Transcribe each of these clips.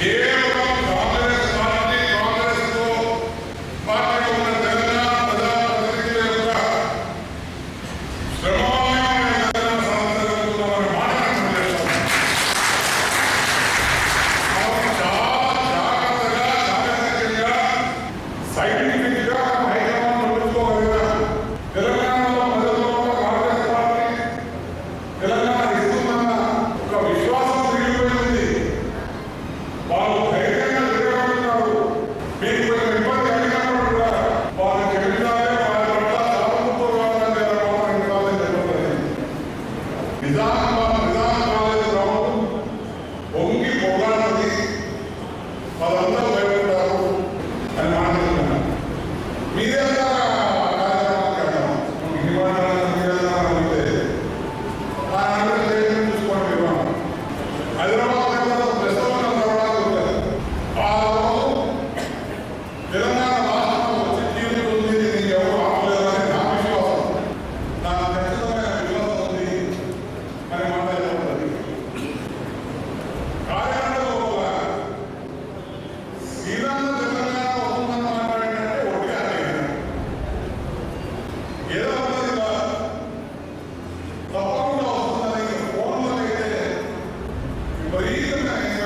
Here మీరే the reason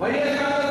YSR